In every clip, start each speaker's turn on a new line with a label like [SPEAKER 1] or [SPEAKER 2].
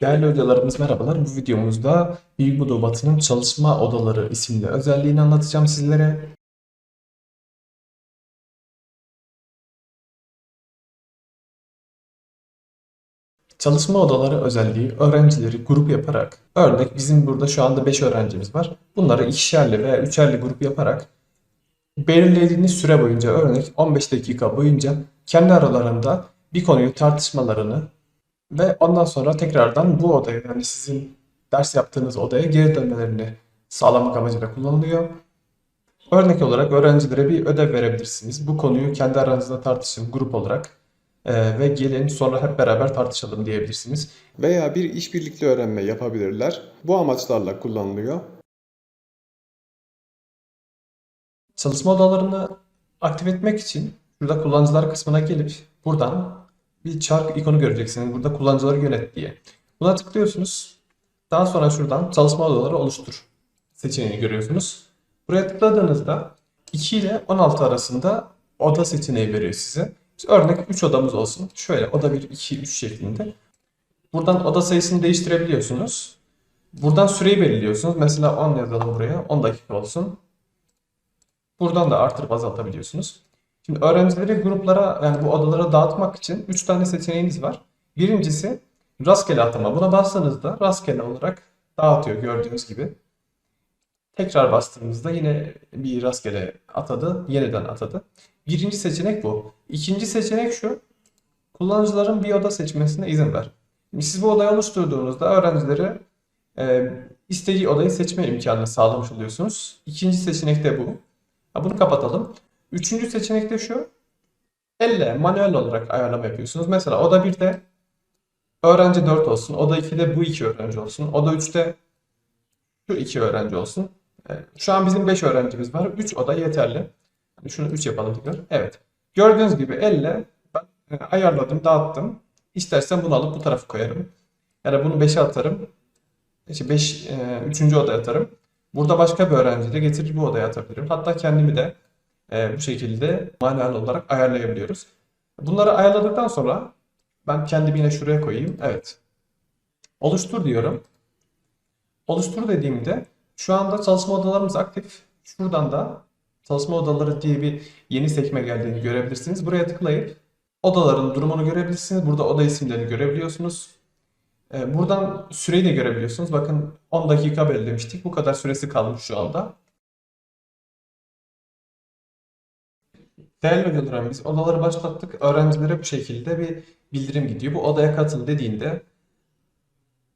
[SPEAKER 1] Değerli hocalarımız merhabalar. Bu videomuzda Büyük Buda Batı'nın çalışma odaları isimli özelliğini anlatacağım sizlere. Çalışma odaları özelliği öğrencileri grup yaparak, örnek bizim burada şu anda 5 öğrencimiz var. Bunları ikişerli veya üçerli grup yaparak belirlediğiniz süre boyunca örnek 15 dakika boyunca kendi aralarında bir konuyu tartışmalarını ve ondan sonra tekrardan bu odaya yani sizin ders yaptığınız odaya geri dönmelerini sağlamak amacıyla kullanılıyor. Örnek olarak öğrencilere bir ödev verebilirsiniz. Bu konuyu kendi aranızda tartışın grup olarak Ee, ve gelin sonra hep beraber tartışalım diyebilirsiniz.
[SPEAKER 2] veya bir işbirlikli öğrenme yapabilirler. Bu amaçlarla kullanılıyor.
[SPEAKER 1] Çalışma odalarını aktif etmek için şurada kullanıcılar kısmına gelip buradan bir çark ikonu göreceksiniz. Burada kullanıcıları yönet diye. Buna tıklıyorsunuz. Daha sonra şuradan çalışma odaları oluştur seçeneğini görüyorsunuz. Buraya tıkladığınızda 2 ile 16 arasında oda seçeneği veriyor size. Biz örnek 3 odamız olsun. Şöyle oda 1, 2, 3 şeklinde. Buradan oda sayısını değiştirebiliyorsunuz. Buradan süreyi belirliyorsunuz. Mesela 10 yazalım buraya. 10 dakika olsun. Buradan da artırıp azaltabiliyorsunuz. Şimdi öğrencileri gruplara yani bu odalara dağıtmak için 3 tane seçeneğiniz var. Birincisi rastgele atama. Buna bastığınızda rastgele olarak dağıtıyor gördüğünüz gibi. Tekrar bastığımızda yine bir rastgele atadı, yeniden atadı. Birinci seçenek bu. İkinci seçenek şu. Kullanıcıların bir oda seçmesine izin ver. Siz bu odayı oluşturduğunuzda öğrencilere e, istediği odayı seçme imkanını sağlamış oluyorsunuz. İkinci seçenek de bu. Bunu kapatalım. Üçüncü seçenek de şu. Elle manuel olarak ayarlama yapıyorsunuz. Mesela oda 1'de öğrenci 4 olsun. Oda 2'de bu iki öğrenci olsun. Oda 3'te şu iki öğrenci olsun. E, Şu an bizim 5 öğrencimiz var. 3 oda yeterli. Hani Şunu 3 yapalım tekrar. Evet. Gördüğünüz gibi elle ben e, ayarladım, dağıttım. İstersen bunu alıp bu tarafa koyarım. Ya da bunu 5'e atarım. İşte 5, 3. odaya atarım. Burada başka bir öğrenci de getirir bu odaya atabilirim. Hatta kendimi de e, bu şekilde manuel olarak ayarlayabiliyoruz. Bunları ayarladıktan sonra ben kendimi yine şuraya koyayım. Evet. Oluştur diyorum. Oluştur dediğimde şu anda çalışma odalarımız aktif. Şuradan da çalışma odaları diye bir yeni sekme geldiğini görebilirsiniz. Buraya tıklayıp odaların durumunu görebilirsiniz. Burada oda isimlerini görebiliyorsunuz. Ee, Buradan süreyi de görebiliyorsunuz. Bakın 10 dakika belirlemiştik. Bu kadar süresi kalmış şu anda. Değerli hocalarım odaları başlattık. Öğrencilere bu şekilde bir bildirim gidiyor. Bu odaya katıl dediğinde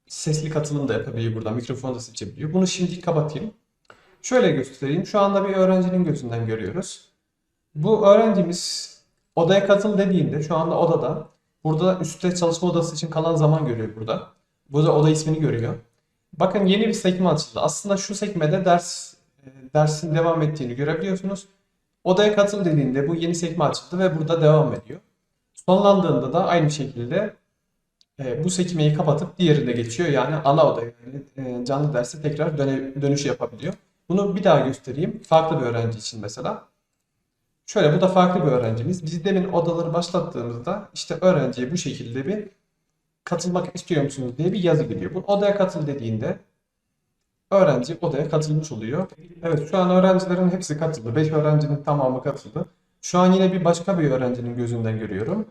[SPEAKER 1] sesli katılım da yapabiliyor buradan. Mikrofonu da seçebiliyor. Bunu şimdi kapatayım. Şöyle göstereyim. Şu anda bir öğrencinin gözünden görüyoruz. Bu öğrencimiz odaya katıl dediğinde şu anda odada. Burada üstte çalışma odası için kalan zaman görüyor burada. Burada oda ismini görüyor. Bakın yeni bir sekme açıldı. Aslında şu sekmede ders e, dersin devam ettiğini görebiliyorsunuz. Odaya katıl dediğinde bu yeni sekme açıldı ve burada devam ediyor. Sonlandığında da aynı şekilde e, bu sekmeyi kapatıp diğerine geçiyor. Yani ana odaya yani e, canlı derse tekrar döne, dönüş yapabiliyor. Bunu bir daha göstereyim. Farklı bir öğrenci için mesela. Şöyle bu da farklı bir öğrencimiz. Biz demin odaları başlattığımızda işte öğrenciye bu şekilde bir katılmak istiyor musunuz diye bir yazı geliyor. Bu odaya katıl dediğinde öğrenci odaya katılmış oluyor. Evet şu an öğrencilerin hepsi katıldı. 5 öğrencinin tamamı katıldı. Şu an yine bir başka bir öğrencinin gözünden görüyorum.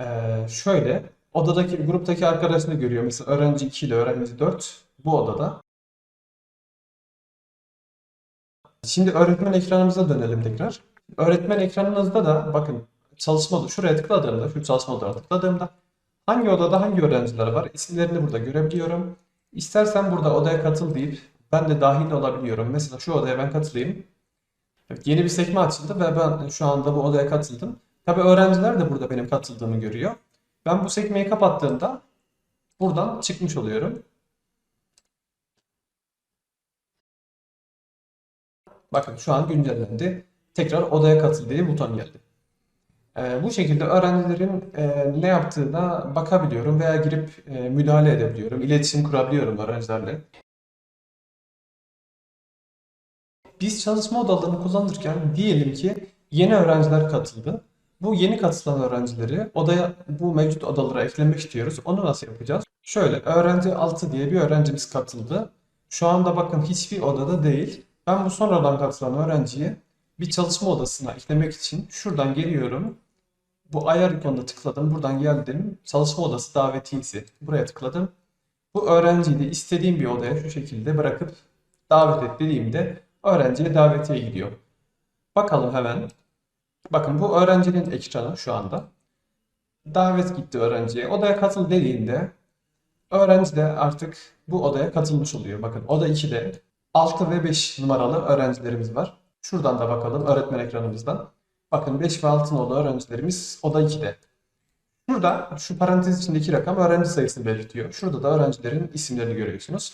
[SPEAKER 1] Ee, şöyle odadaki gruptaki arkadaşını görüyor. Mesela öğrenci 2 ile öğrenci 4 bu odada. Şimdi öğretmen ekranımıza dönelim tekrar. Öğretmen ekranınızda da bakın çalışma şuraya tıkladığımda, şu çalışma odalarına tıkladığımda hangi odada hangi öğrenciler var isimlerini burada görebiliyorum. İstersen burada odaya katıl deyip ben de dahil olabiliyorum. Mesela şu odaya ben katılayım. Evet, yeni bir sekme açıldı ve ben şu anda bu odaya katıldım. Tabii öğrenciler de burada benim katıldığımı görüyor. Ben bu sekmeyi kapattığımda buradan çıkmış oluyorum. Bakın şu an güncellendi. Tekrar odaya katıl diye buton geldi. Ee, bu şekilde öğrencilerin e, ne yaptığına bakabiliyorum veya girip e, müdahale edebiliyorum. İletişim kurabiliyorum öğrencilerle. Biz çalışma odalarını kullanırken diyelim ki yeni öğrenciler katıldı. Bu yeni katılan öğrencileri odaya bu mevcut odalara eklemek istiyoruz. Onu nasıl yapacağız? Şöyle öğrenci 6 diye bir öğrencimiz katıldı. Şu anda bakın hiçbir odada değil. Ben bu sonradan katılan öğrenciyi bir çalışma odasına eklemek için şuradan geliyorum. Bu ayar ikonuna tıkladım. Buradan geldim. Çalışma odası davetiyesi. Buraya tıkladım. Bu öğrenciyi de istediğim bir odaya şu şekilde bırakıp davet et dediğimde öğrenciye davetiye gidiyor. Bakalım hemen. Bakın bu öğrencinin ekranı şu anda. Davet gitti öğrenciye. Odaya katıl dediğinde öğrenci de artık bu odaya katılmış oluyor. Bakın oda 2'de 6 ve 5 numaralı öğrencilerimiz var. Şuradan da bakalım öğretmen ekranımızdan. Bakın 5 ve 6 nolu öğrencilerimiz oda 2'de. Burada şu parantez içindeki rakam öğrenci sayısını belirtiyor. Şurada da öğrencilerin isimlerini görüyorsunuz.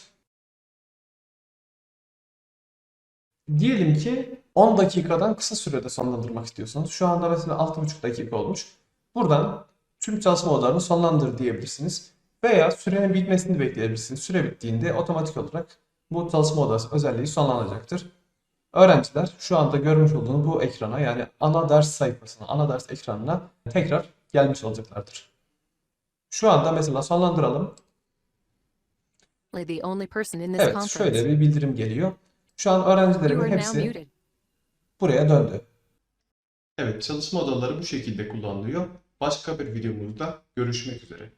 [SPEAKER 1] Diyelim ki 10 dakikadan kısa sürede sonlandırmak istiyorsanız. Şu anda mesela 6,5 dakika olmuş. Buradan tüm çalışma odalarını sonlandır diyebilirsiniz. Veya sürenin bitmesini bekleyebilirsiniz. Süre bittiğinde otomatik olarak bu çalışma odası özelliği sonlanacaktır. Öğrenciler şu anda görmüş olduğunuz bu ekrana yani ana ders sayfasına, ana ders ekranına tekrar gelmiş olacaklardır. Şu anda mesela sonlandıralım. Evet, şöyle bir bildirim geliyor. Şu an öğrencilerimin hepsi buraya döndü. Evet, çalışma odaları bu şekilde kullanılıyor. Başka bir videomuzda görüşmek üzere.